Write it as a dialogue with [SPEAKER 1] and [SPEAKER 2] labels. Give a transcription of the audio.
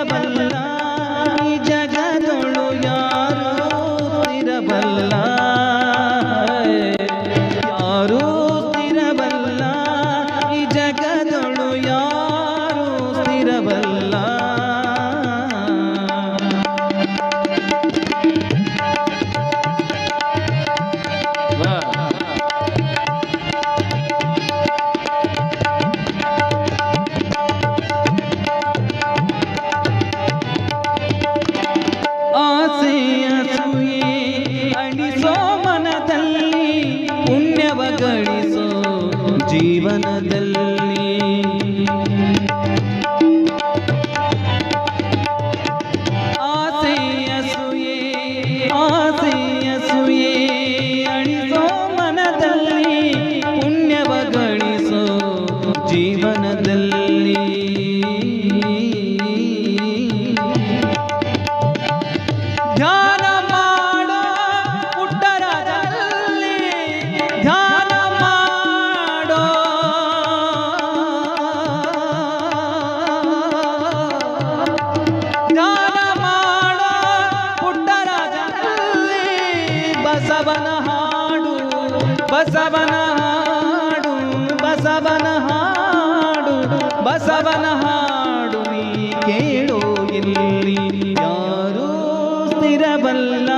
[SPEAKER 1] ಸ್ಥಿರಬಲ್ಲ ಗಳಿಸೋ ಜೀವನದಲ್ಲಿ. ಆಸೆಯ ಸೂಯೆ ಆಸೆಯ ಸೂಯೆ ಅಳಿಸೋ ಮನದಲ್ಲಿ ಪುಣ್ಯವ ಗಳಿಸೋ ಜೀವನದಲ್ಲಿ ಬಸವನ ಹಾಡು ಬಸವನ ಹಾಡು ಬಸವನ ಹಾಡು ಬಸವನ ಹಾಡು ನೀ ಕೇಳೋ ಇಲ್ಲಿ ಯಾರೂ ಸ್ಥಿರಬಲ್ಲ